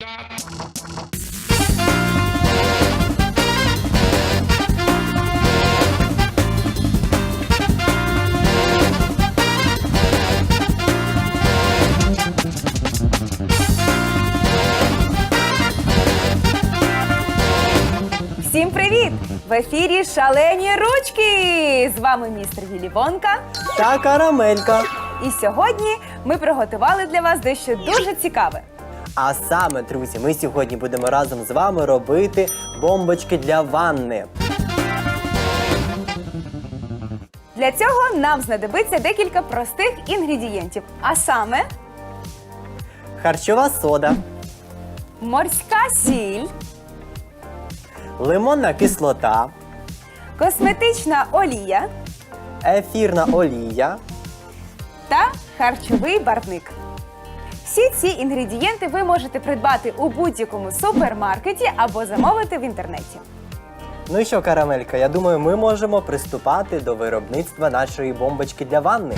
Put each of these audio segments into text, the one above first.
Всім привіт! В ефірі шалені ручки! З вами містер Вілі Вонка. Та карамелька. І сьогодні ми приготували для вас дещо дуже цікаве. А саме, друзі, ми сьогодні будемо разом з вами робити бомбочки для ванни. Для цього нам знадобиться декілька простих інгредієнтів, а саме Харчова сода, морська сіль, лимонна кислота, косметична олія ефірна олія, та харчовий барвник. Всі ці інгредієнти ви можете придбати у будь-якому супермаркеті або замовити в інтернеті. Ну і що, карамелька, я думаю, ми можемо приступати до виробництва нашої бомбочки для ванни.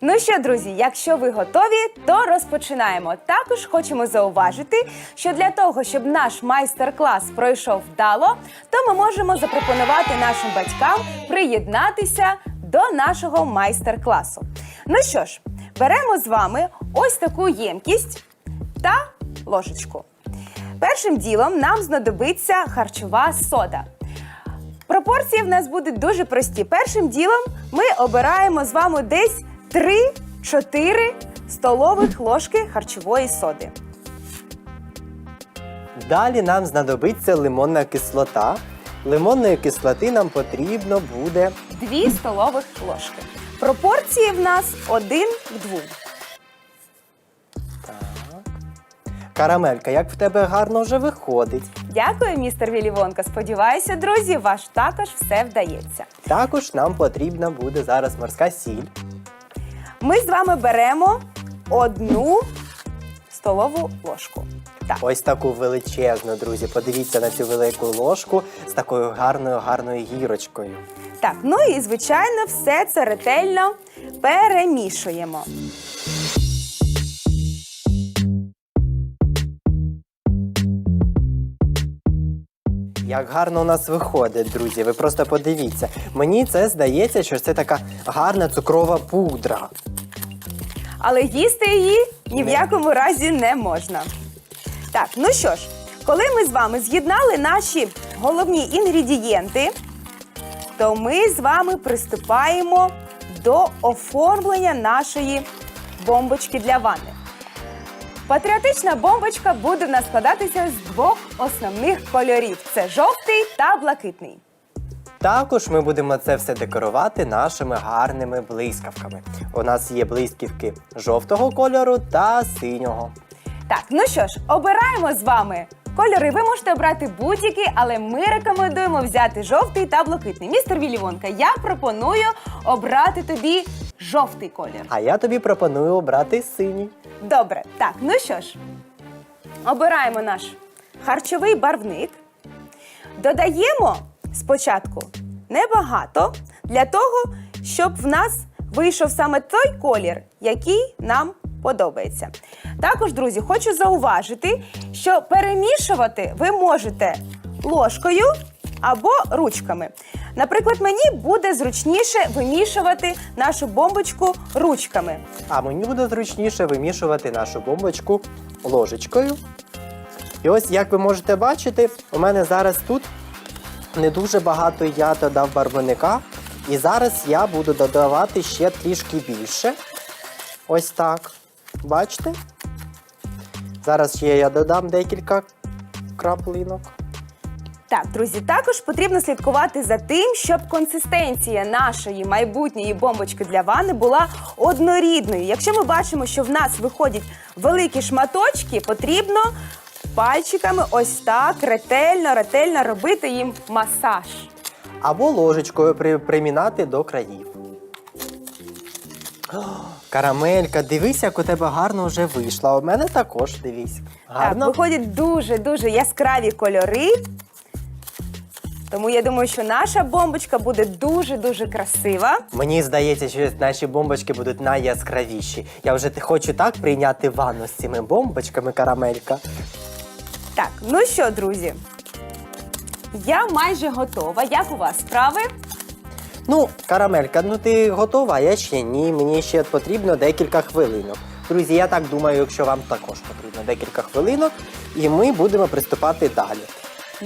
Ну що, друзі, якщо ви готові, то розпочинаємо. Також хочемо зауважити, що для того, щоб наш майстер-клас пройшов вдало, то ми можемо запропонувати нашим батькам приєднатися до нашого майстер-класу. Ну що ж, беремо з вами ось таку ємкість та ложечку. Першим ділом нам знадобиться харчова сода. Пропорції в нас будуть дуже прості. Першим ділом ми обираємо з вами десь 3-4 столових ложки харчової соди. Далі нам знадобиться лимонна кислота. Лимонної кислоти нам потрібно буде 2 столових ложки. Пропорції в нас 1 к 2. карамелька. Як в тебе гарно вже виходить. Дякую, містер Вілівонка. Сподіваюся, друзі, ваш також все вдається. Також нам потрібна буде зараз морська сіль. Ми з вами беремо одну столову ложку. Так. Ось таку величезну, друзі. Подивіться на цю велику ложку з такою гарною гарною гірочкою. Так, ну і звичайно, все це ретельно перемішуємо. Як гарно у нас виходить, друзі. Ви просто подивіться. Мені це здається, що це така гарна цукрова пудра. Але їсти її ні в якому разі не можна. Так, ну що ж, коли ми з вами з'єднали наші головні інгредієнти, то ми з вами приступаємо до оформлення нашої бомбочки для ванни. Патріотична бомбочка буде в нас складатися з двох основних кольорів: це жовтий та блакитний. Також ми будемо це все декорувати нашими гарними блискавками. У нас є блискавки жовтого кольору та синього. Так, ну що ж, обираємо з вами кольори. Ви можете обрати будь-які, але ми рекомендуємо взяти жовтий та блакитний. Містер Вілівонка, я пропоную обрати тобі жовтий колір. А я тобі пропоную обрати синій. Добре, так, ну що ж, обираємо наш харчовий барвник. Додаємо спочатку небагато для того, щоб в нас вийшов саме той колір, який нам подобається. Також, друзі, хочу зауважити, що перемішувати ви можете ложкою або ручками. Наприклад, мені буде зручніше вимішувати нашу бомбочку ручками. А мені буде зручніше вимішувати нашу бомбочку ложечкою. І ось, як ви можете бачити, у мене зараз тут не дуже багато я додав барвника. І зараз я буду додавати ще трішки більше. Ось так. Бачите? Зараз ще я додам декілька краплинок. Так, друзі, також потрібно слідкувати за тим, щоб консистенція нашої майбутньої бомбочки для ванни була однорідною. Якщо ми бачимо, що в нас виходять великі шматочки, потрібно пальчиками ось так ретельно, ретельно робити їм масаж. Або ложечкою примінати до країв. Карамелька, дивись, як у тебе гарно вже вийшло. А у мене також дивись. Гарно. Так, виходять дуже дуже яскраві кольори. Тому я думаю, що наша бомбочка буде дуже-дуже красива. Мені здається, що наші бомбочки будуть найяскравіші. Я вже хочу так прийняти ванну з цими бомбочками, карамелька. Так, ну що, друзі, я майже готова. Як у вас справи? Ну, карамелька, ну ти готова, я ще ні. Мені ще потрібно декілька хвилинок. Друзі, я так думаю, якщо вам також потрібно декілька хвилинок, і ми будемо приступати далі.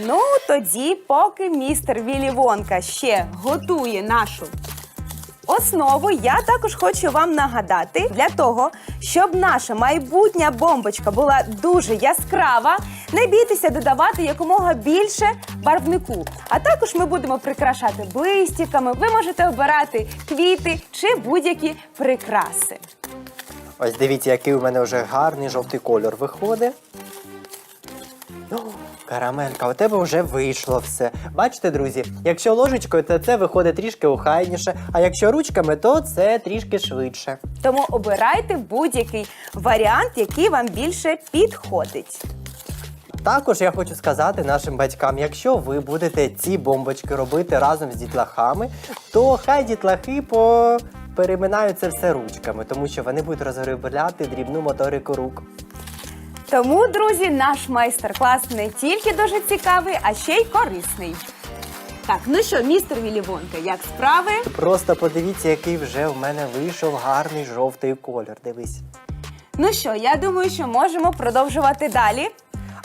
Ну, тоді, поки містер Віллі Вонка ще готує нашу основу, я також хочу вам нагадати для того, щоб наша майбутня бомбочка була дуже яскрава, не бійтеся додавати якомога більше барвнику. А також ми будемо прикрашати блистіками. Ви можете обирати квіти чи будь-які прикраси. Ось дивіться, який у мене вже гарний жовтий кольор виходить. О, Карамелька, у тебе вже вийшло все. Бачите, друзі, якщо ложечкою, то це виходить трішки охайніше, а якщо ручками, то це трішки швидше. Тому обирайте будь-який варіант, який вам більше підходить. Також я хочу сказати нашим батькам, якщо ви будете ці бомбочки робити разом з дітлахами, то хай дітлахи по... переминають це все ручками, тому що вони будуть розробляти дрібну моторику рук. Тому, друзі, наш майстер-клас не тільки дуже цікавий, а ще й корисний. Так, ну що, містер Віллі Вонка, як справи? Просто подивіться, який вже в мене вийшов гарний жовтий колір. Дивись. Ну що, я думаю, що можемо продовжувати далі.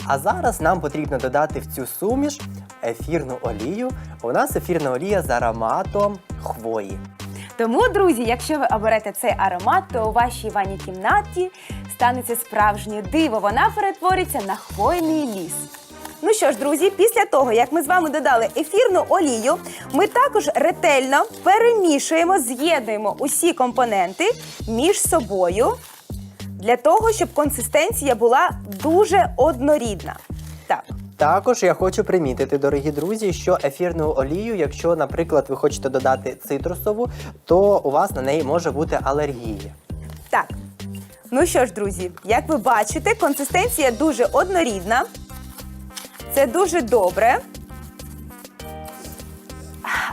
А зараз нам потрібно додати в цю суміш ефірну олію. У нас ефірна олія з ароматом хвої. Тому, друзі, якщо ви оберете цей аромат, то у вашій ванній кімнаті станеться справжнє диво. Вона перетвориться на хвойний ліс. Ну що ж, друзі, після того, як ми з вами додали ефірну олію, ми також ретельно перемішуємо, з'єднуємо усі компоненти між собою для того, щоб консистенція була дуже однорідна. Так. Також я хочу примітити, дорогі друзі, що ефірну олію, якщо, наприклад, ви хочете додати цитрусову, то у вас на неї може бути алергія. Так. Ну що ж, друзі, як ви бачите, консистенція дуже однорідна. Це дуже добре.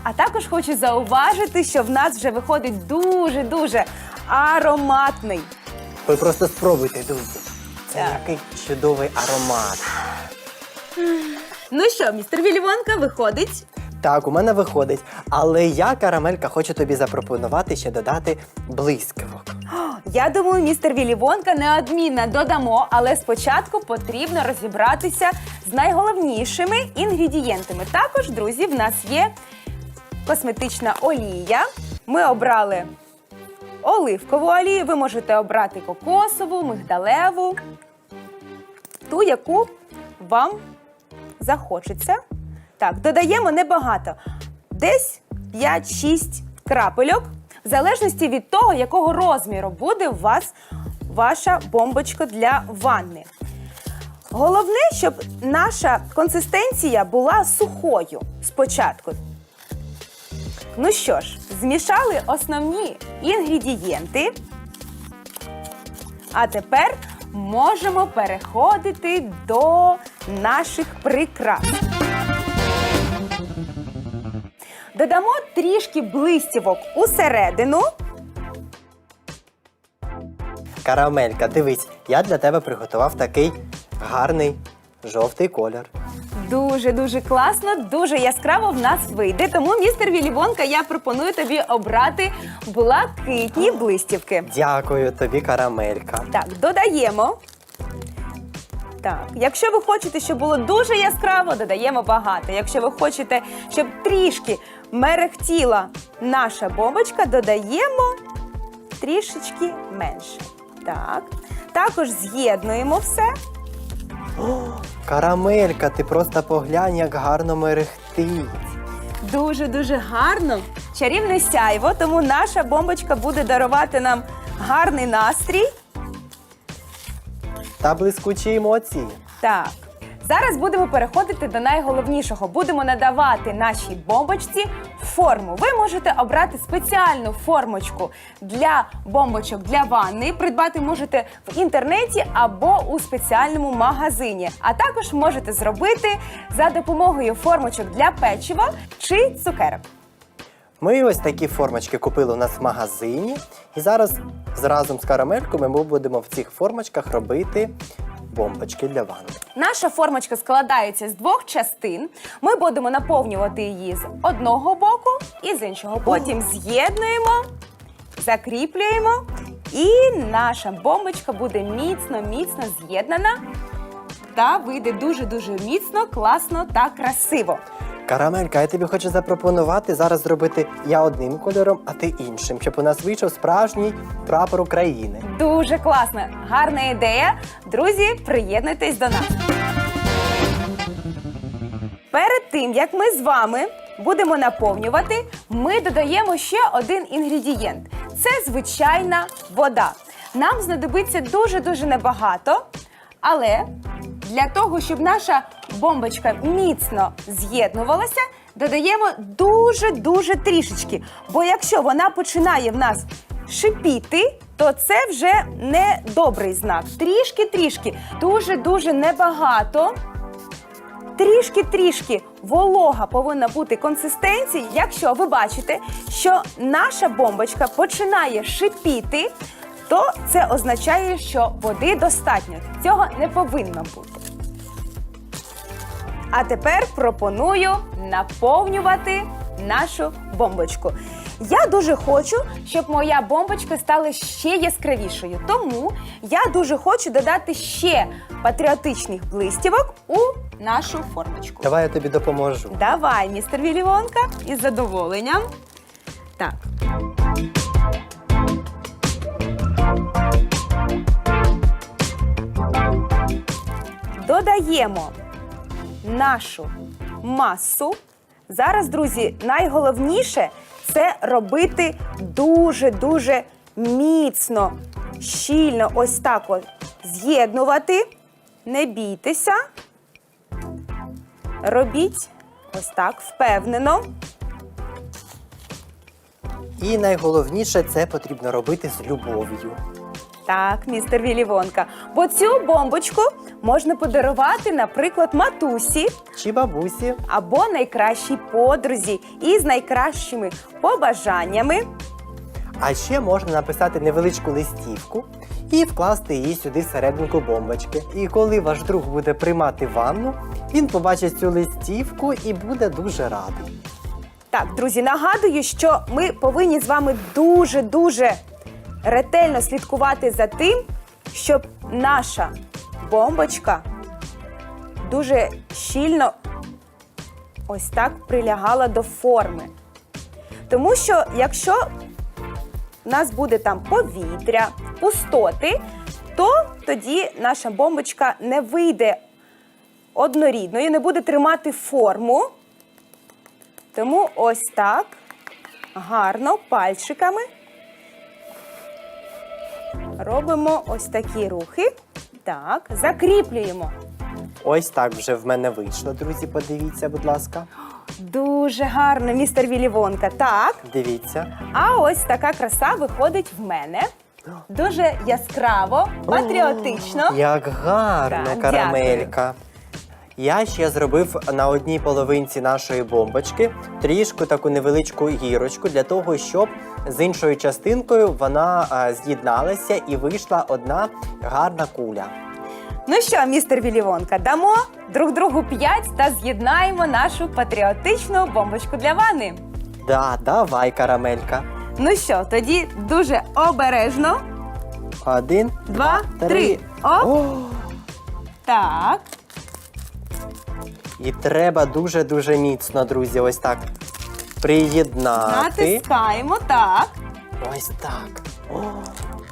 А також хочу зауважити, що в нас вже виходить дуже-дуже ароматний. Ви просто спробуйте, друзі. Це Так. який чудовий аромат. Ну що, містер Вілівонка виходить. Так, у мене виходить. Але я, карамелька, хочу тобі запропонувати ще додати блискавок. Я думаю, містер Вілівонка неодмінно додамо, але спочатку потрібно розібратися з найголовнішими інгредієнтами. Також, друзі, в нас є косметична олія. Ми обрали оливкову олію. Ви можете обрати кокосову, мигдалеву, ту, яку вам захочеться. Так, додаємо небагато. Десь 5-6 крапельок, в залежності від того, якого розміру буде у вас ваша бомбочка для ванни. Головне, щоб наша консистенція була сухою спочатку. Ну що ж, змішали основні інгредієнти. А тепер можемо переходити до наших прикрас. Додамо трішки блистівок усередину. Карамелька, дивись, я для тебе приготував такий гарний жовтий колір. Дуже дуже класно, дуже яскраво в нас вийде. Тому, містер Вілівонка, я пропоную тобі обрати блакитні блистівки. Дякую тобі, карамелька. Так, додаємо. Так, якщо ви хочете, щоб було дуже яскраво, додаємо багато. Якщо ви хочете, щоб трішки мерехтіла наша бомбочка, додаємо трішечки менше. Так. Також з'єднуємо все. Карамелька, ти просто поглянь, як гарно мерехтить. Дуже дуже гарно. Чарівне сяйво, тому наша бомбочка буде дарувати нам гарний настрій. Та блискучі емоції. Так. Зараз будемо переходити до найголовнішого. Будемо надавати нашій бомбочці форму. Ви можете обрати спеціальну формочку для бомбочок для ванни. Придбати можете в інтернеті або у спеціальному магазині. А також можете зробити за допомогою формочок для печива чи цукерок. Ми ось такі формочки купили у нас в магазині. І зараз разом з карамелькою ми будемо в цих формочках робити бомбочки для ванни. Наша формочка складається з двох частин. Ми будемо наповнювати її з одного боку і з іншого. Потім з'єднуємо, закріплюємо, і наша бомбочка буде міцно, міцно з'єднана та вийде дуже-дуже міцно, класно та красиво. Карамелька, я тобі хочу запропонувати зараз зробити я одним кольором, а ти іншим, щоб у нас вийшов справжній прапор України. Дуже класно, гарна ідея. Друзі, приєднуйтесь до нас. Перед тим як ми з вами будемо наповнювати, ми додаємо ще один інгредієнт: це звичайна вода. Нам знадобиться дуже-дуже небагато, але для того, щоб наша бомбочка міцно з'єднувалася, додаємо дуже-дуже трішечки. Бо якщо вона починає в нас шипіти, то це вже не добрий знак. Трішки-трішки, дуже-дуже небагато. Трішки-трішки волога повинна бути консистенції. Якщо ви бачите, що наша бомбочка починає шипіти, то це означає, що води достатньо. Цього не повинно бути. А тепер пропоную наповнювати нашу бомбочку. Я дуже хочу, щоб моя бомбочка стала ще яскравішою. Тому я дуже хочу додати ще патріотичних блистівок у нашу формочку. Давай я тобі допоможу. Давай, містер Вілівонка, із задоволенням. Так. Додаємо нашу масу. Зараз, друзі, найголовніше це робити дуже-дуже міцно, щільно, ось так от з'єднувати. Не бійтеся. Робіть ось так впевнено. І найголовніше це потрібно робити з любов'ю. Так, містер Вілівонка. Бо цю бомбочку можна подарувати, наприклад, матусі Чи бабусі. або найкращій подрузі із найкращими побажаннями. А ще можна написати невеличку листівку і вкласти її сюди всерединку бомбочки. І коли ваш друг буде приймати ванну, він побачить цю листівку і буде дуже радий. Так, друзі, нагадую, що ми повинні з вами дуже-дуже ретельно слідкувати за тим, щоб наша бомбочка дуже щільно ось так прилягала до форми. Тому що якщо у нас буде там повітря, пустоти, то тоді наша бомбочка не вийде однорідною, не буде тримати форму. Тому ось так гарно пальчиками робимо ось такі рухи. Так, закріплюємо. Ось так вже в мене вийшло, друзі. Подивіться, будь ласка. Дуже гарно, містер Вілівонка. Так. Дивіться. А ось така краса виходить в мене. Дуже яскраво, патріотично. Як гарно, Так, карамелька. Я ще зробив на одній половинці нашої бомбочки трішку таку невеличку гірочку для того, щоб з іншою частинкою вона з'єдналася і вийшла одна гарна куля. Ну що, містер Вілівонка, дамо друг другу п'ять та з'єднаємо нашу патріотичну бомбочку для ванни. Да, давай, карамелька. Ну що, тоді дуже обережно. Один, Два, три. Оп. О, Так. І треба дуже-дуже міцно, друзі, ось так приєднати. Натискаємо, так. Ось так. О,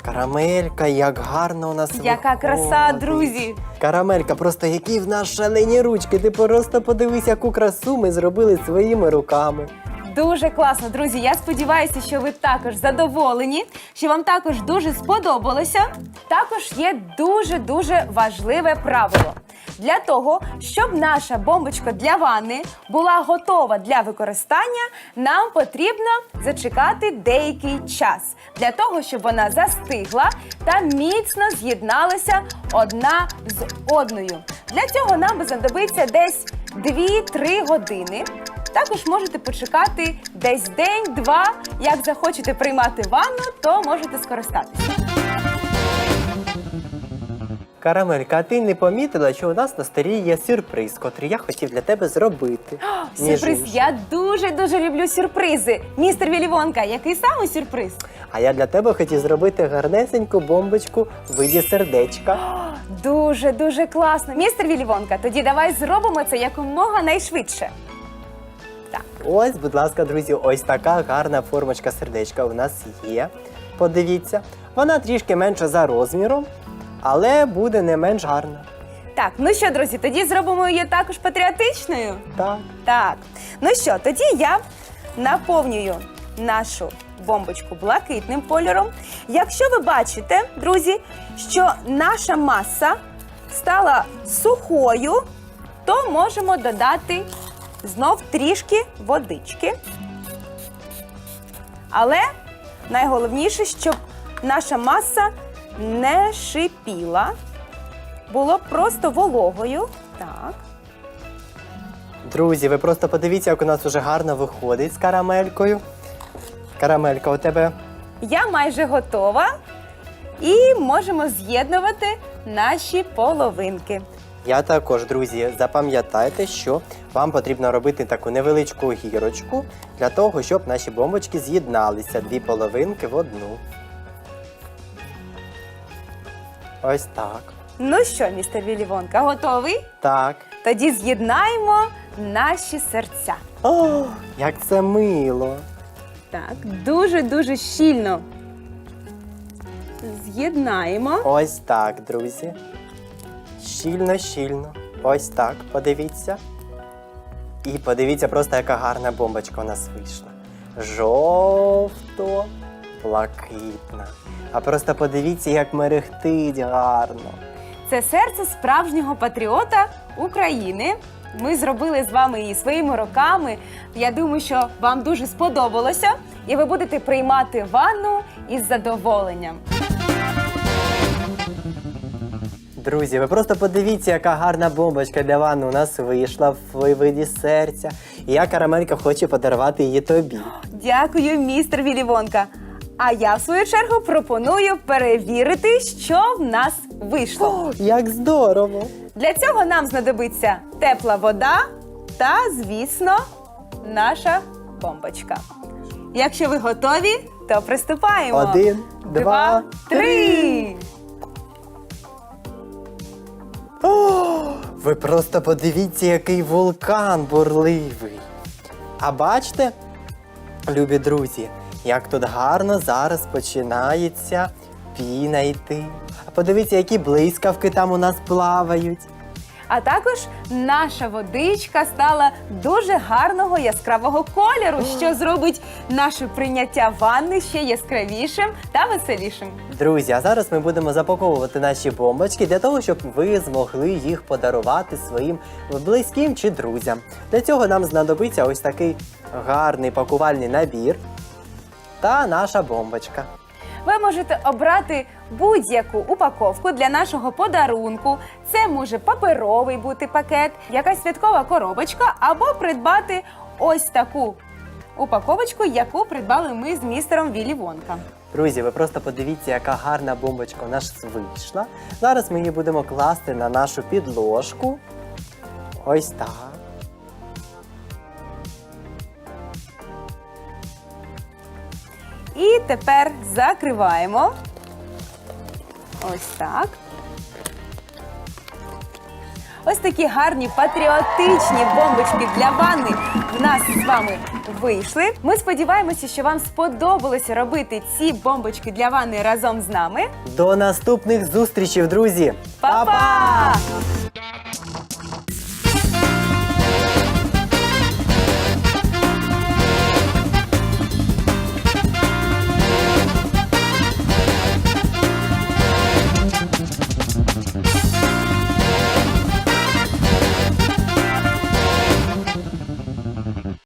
карамелька, як гарно у нас Яка краса, друзі! Карамелька, просто які в нас шалені ручки. Ти просто подивись, яку красу ми зробили своїми руками. Дуже класно, друзі. Я сподіваюся, що ви також задоволені, що вам також дуже сподобалося. Також є дуже дуже важливе правило. Для того, щоб наша бомбочка для ванни була готова для використання, нам потрібно зачекати деякий час для того, щоб вона застигла та міцно з'єдналася одна з одною. Для цього нам знадобиться десь 2-3 години. Також можете почекати десь день-два. Як захочете приймати ванну, то можете скористатися. Карамелька, а ти не помітила, що у нас на столі є сюрприз, котрий я хотів для тебе зробити. Між Сюрприз, іншим. я дуже дуже люблю сюрпризи. Містер Вілівонка, який саме сюрприз? А я для тебе хотів зробити гарнесеньку бомбочку в виді сердечка. Дуже дуже класно. Містер Вілівонка, тоді давай зробимо це якомога найшвидше. Так, Ось, будь ласка, друзі, ось така гарна формочка сердечка у нас є. Подивіться, вона трішки менша за розміром, але буде не менш гарна. так, ну що, друзі, тоді зробимо її також патріотичною. Так. Так, ну що, тоді я наповнюю нашу бомбочку блакитним кольором. Якщо ви бачите, друзі, що наша маса стала сухою, то можемо додати знов трішки водички. Але найголовніше, щоб наша маса не шипіла, було просто вологою. Так. Друзі, ви просто подивіться, як у нас уже гарно виходить з карамелькою. Карамелька, у тебе Я майже готова. І можемо з'єднувати наші половинки. Я також, друзі, запам'ятайте, що вам потрібно робити таку невеличку гірочку для того, щоб наші бомбочки з'єдналися дві половинки в одну. Ось так. Ну що, містер Вілівонка, готовий? Так. Тоді з'єднаємо наші серця. О, як це мило. Так, дуже-дуже щільно з'єднаємо. Ось так, друзі. Щільно, щільно. Ось так, подивіться. І подивіться просто, яка гарна бомбочка у нас вийшла. Жовто, блакитна. А просто подивіться, як мерехтить гарно. Це серце справжнього патріота України. Ми зробили з вами її своїми руками. Я думаю, що вам дуже сподобалося, і ви будете приймати ванну із задоволенням. Друзі, ви просто подивіться, яка гарна бомбочка для ванни у нас вийшла в виді серця. І я карамелька хочу подарувати її тобі. Дякую, містер Вілівонка. А я, в свою чергу, пропоную перевірити, що в нас вийшло. О, як здорово! Для цього нам знадобиться тепла вода та, звісно, наша бомбочка. Якщо ви готові, то приступаємо. Один, два, три. Ви просто подивіться, який вулкан бурливий. А бачите, любі друзі, як тут гарно зараз починається піна йти. А подивіться, які блискавки там у нас плавають. А також наша водичка стала дуже гарного яскравого кольору, що зробить наше прийняття ванни ще яскравішим та веселішим. Друзі, а зараз ми будемо запаковувати наші бомбочки для того, щоб ви змогли їх подарувати своїм близьким чи друзям. Для цього нам знадобиться ось такий гарний пакувальний набір та наша бомбочка. Ви можете обрати будь-яку упаковку для нашого подарунку. Це може паперовий бути пакет, якась святкова коробочка, або придбати ось таку упаковочку, яку придбали ми з містером Віллі Вонка. Друзі, ви просто подивіться, яка гарна бомбочка у нас вийшла. Зараз ми її будемо класти на нашу підложку. Ось так. І тепер закриваємо. Ось так. Ось такі гарні патріотичні бомбочки для ванни в нас з вами вийшли. Ми сподіваємося, що вам сподобалося робити ці бомбочки для ванни разом з нами. До наступних зустрічей, друзі! Па-па!